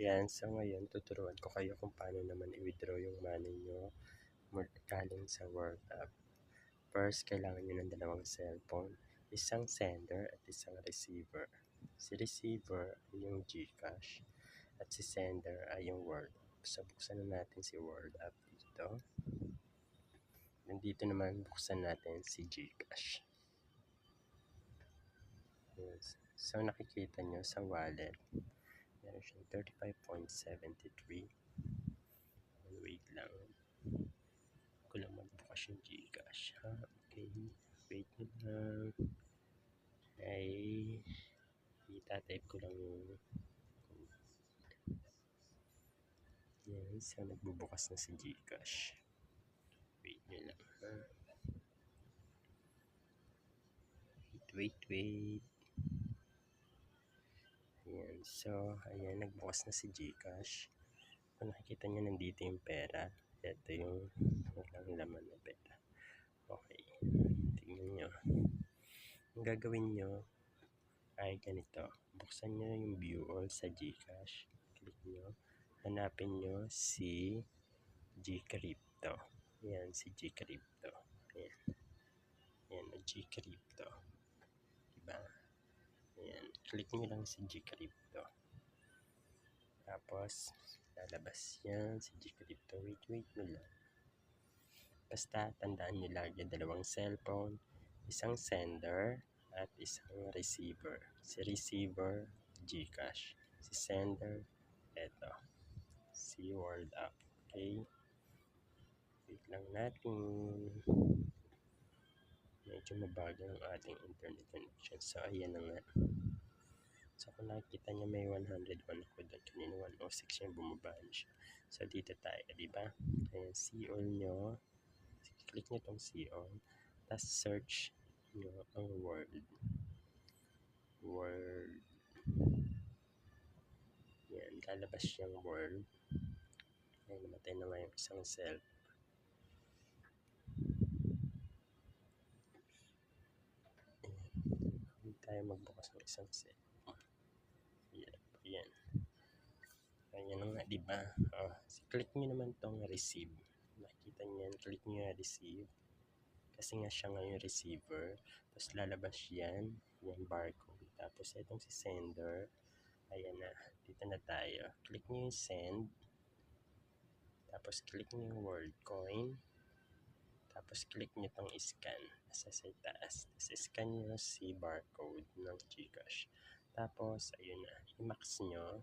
Yan, so ngayon tuturuan ko kayo kung paano naman i-withdraw yung money nyo galing sa World App. First, kailangan nyo ng dalawang cellphone, isang sender at isang receiver. Si receiver ay yung GCash at si sender ay yung World App. So, buksan na natin si World App dito. Nandito naman, buksan natin si GCash. Yes. So, nakikita nyo sa wallet, meron siyang 35.73. Wait lang. Ko lang magbukas yung Gcash. Ha? Okay. Wait nyo lang. Ay, itatype ko lang yung yan. So, nagbubukas na si Gcash. Wait nyo lang. Ha? Wait, wait, wait. So, ayan, nagbukas na si Gcash. Kung nakikita nyo, nandito yung pera. Ito yung walang laman na pera. Okay. Tingnan nyo. Ang gagawin nyo ay ganito. Buksan nyo yung view all sa Gcash. Click nyo. Hanapin nyo si Gcrypto. Ayan, si Gcrypto. Ayan. Ayan, Gcrypto. Click nyo lang si Gcrypto. Tapos, lalabas yan si Gcrypto. Wait, wait nyo lang. Basta, tandaan nyo lagi dalawang cellphone, isang sender, at isang receiver. Si receiver, Gcash. Si sender, eto. Si World App. Okay? Wait lang natin. Medyo mabagal ang ating internet connection. So, ayan na nga. So, kung nakikita niya may 101 ako doon. Kanina 106 yung bumaba na siya. So, dito tayo, di ba? Ayan, see all nyo. Click nyo tong see all. Tapos, search nyo ang word. Word. Yan, lalabas yung word. Ay, namatay na nga yung isang cell. Ayan. Hindi tayo magbukas ng isang cell. Yan, yan. Ayan na nga, di ba? Oh, click nyo naman tong receive. Nakikita nyo yan, click nyo yung receive. Kasi nga siya nga yung receiver. Tapos lalabas yan, yung barcode. Tapos itong si sender, ayan na, dito na tayo. Click nyo yung send. Tapos click nyo yung word coin. Tapos click nyo tong scan. Nasa sa taas. Tapos scan nyo si barcode ng Gcash. Tapos, ayun na, i-max nyo